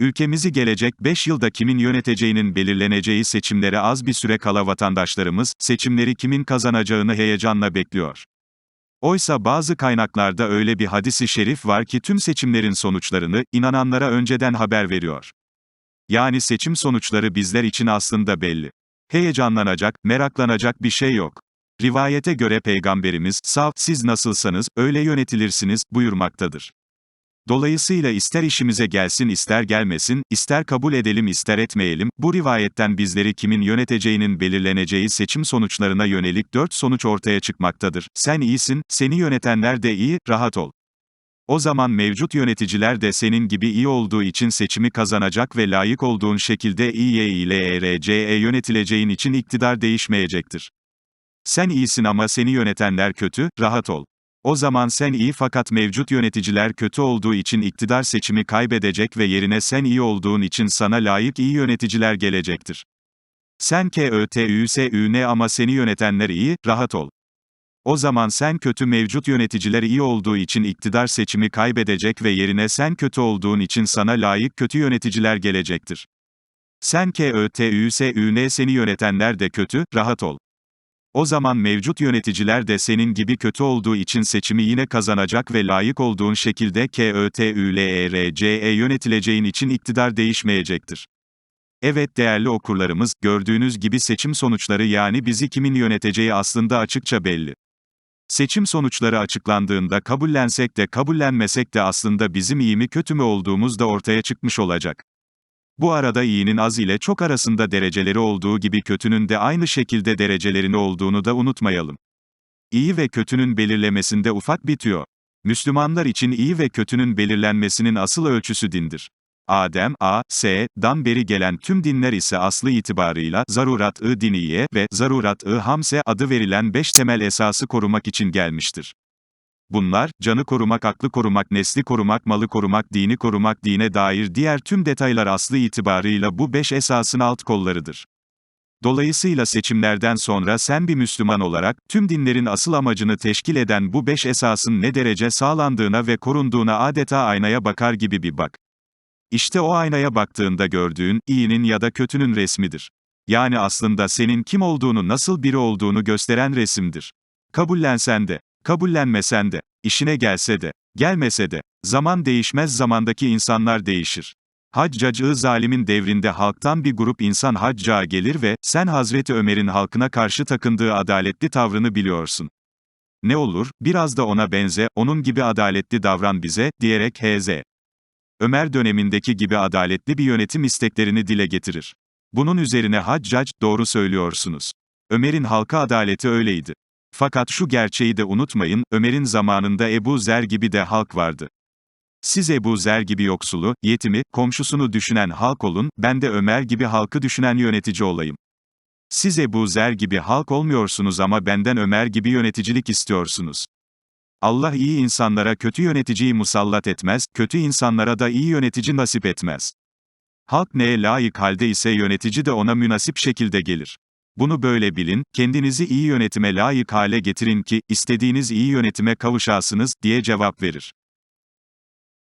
Ülkemizi gelecek 5 yılda kimin yöneteceğinin belirleneceği seçimlere az bir süre kala vatandaşlarımız, seçimleri kimin kazanacağını heyecanla bekliyor. Oysa bazı kaynaklarda öyle bir hadisi şerif var ki tüm seçimlerin sonuçlarını, inananlara önceden haber veriyor. Yani seçim sonuçları bizler için aslında belli. Heyecanlanacak, meraklanacak bir şey yok. Rivayete göre Peygamberimiz, sağ, siz nasılsanız, öyle yönetilirsiniz, buyurmaktadır. Dolayısıyla ister işimize gelsin ister gelmesin, ister kabul edelim ister etmeyelim, bu rivayetten bizleri kimin yöneteceğinin belirleneceği seçim sonuçlarına yönelik dört sonuç ortaya çıkmaktadır. Sen iyisin, seni yönetenler de iyi, rahat ol. O zaman mevcut yöneticiler de senin gibi iyi olduğu için seçimi kazanacak ve layık olduğun şekilde İY ile ERCE yönetileceğin için iktidar değişmeyecektir. Sen iyisin ama seni yönetenler kötü, rahat ol. O zaman sen iyi fakat mevcut yöneticiler kötü olduğu için iktidar seçimi kaybedecek ve yerine sen iyi olduğun için sana layık iyi yöneticiler gelecektir. Sen KÖTÜSÜN ama seni yönetenler iyi, rahat ol. O zaman sen kötü mevcut yöneticiler iyi olduğu için iktidar seçimi kaybedecek ve yerine sen kötü olduğun için sana layık kötü yöneticiler gelecektir. Sen KÖTÜSÜN seni yönetenler de kötü, rahat ol. O zaman mevcut yöneticiler de senin gibi kötü olduğu için seçimi yine kazanacak ve layık olduğun şekilde KÖTÜLERCE yönetileceğin için iktidar değişmeyecektir. Evet değerli okurlarımız, gördüğünüz gibi seçim sonuçları yani bizi kimin yöneteceği aslında açıkça belli. Seçim sonuçları açıklandığında kabullensek de kabullenmesek de aslında bizim iyi mi kötü mü olduğumuz da ortaya çıkmış olacak. Bu arada iyinin az ile çok arasında dereceleri olduğu gibi kötünün de aynı şekilde derecelerini olduğunu da unutmayalım. İyi ve kötünün belirlemesinde ufak bitiyor. Müslümanlar için iyi ve kötünün belirlenmesinin asıl ölçüsü dindir. Adem, A, S, dan beri gelen tüm dinler ise aslı itibarıyla zarurat-ı diniye ve zarurat-ı hamse adı verilen beş temel esası korumak için gelmiştir. Bunlar, canı korumak, aklı korumak, nesli korumak, malı korumak, dini korumak, dine dair diğer tüm detaylar aslı itibarıyla bu beş esasın alt kollarıdır. Dolayısıyla seçimlerden sonra sen bir Müslüman olarak, tüm dinlerin asıl amacını teşkil eden bu beş esasın ne derece sağlandığına ve korunduğuna adeta aynaya bakar gibi bir bak. İşte o aynaya baktığında gördüğün, iyinin ya da kötünün resmidir. Yani aslında senin kim olduğunu nasıl biri olduğunu gösteren resimdir. Kabullensen de, kabullenmesen de, işine gelse de, gelmese de, zaman değişmez zamandaki insanlar değişir. Haccacı zalimin devrinde halktan bir grup insan haccağa gelir ve, sen Hazreti Ömer'in halkına karşı takındığı adaletli tavrını biliyorsun. Ne olur, biraz da ona benze, onun gibi adaletli davran bize, diyerek H.Z. Ömer dönemindeki gibi adaletli bir yönetim isteklerini dile getirir. Bunun üzerine Haccac, doğru söylüyorsunuz. Ömer'in halka adaleti öyleydi. Fakat şu gerçeği de unutmayın, Ömer'in zamanında Ebu Zer gibi de halk vardı. Siz Ebu Zer gibi yoksulu, yetimi, komşusunu düşünen halk olun, ben de Ömer gibi halkı düşünen yönetici olayım. Siz Ebu Zer gibi halk olmuyorsunuz ama benden Ömer gibi yöneticilik istiyorsunuz. Allah iyi insanlara kötü yöneticiyi musallat etmez, kötü insanlara da iyi yönetici nasip etmez. Halk neye layık halde ise yönetici de ona münasip şekilde gelir. Bunu böyle bilin, kendinizi iyi yönetime layık hale getirin ki, istediğiniz iyi yönetime kavuşasınız, diye cevap verir.